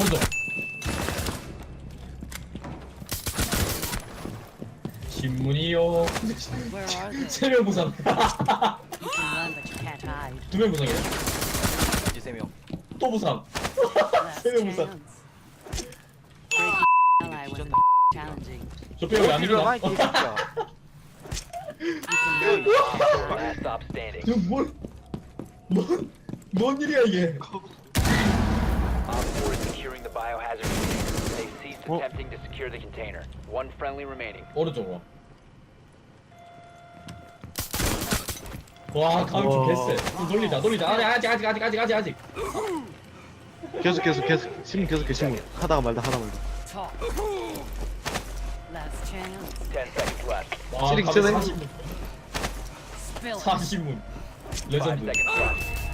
오른쪽 신문이요 Where are they? 세명 부상 You can run, but you can't hide. 두 명 부상이야 이제 세명 또 부상 Last 세명 부상 chance. Break ally when they're challenging. 저 빼고 안 일어나 이 새끼야. You can run, but you can't hide. Last stop standing. 지금 뭘 뭔, 뭔 일이야 이게 Op 4 is securing the biohazard container. They ceased 어? attempting to secure the container. One friendly remaining. 오른쪽으로. 와 가면 좀 와. 개쎄. 좀 돌리자 돌리자. 아직 아직 아직 아직 아직 아직 아직. 계속 계속 계속 신문 계속 해 신문 하다가 말다 하다가 말다 Talk. Last chance. 10 seconds left. 와 시리 가면 전에- 40문. Spill it. 40문. 5 레전드. seconds left.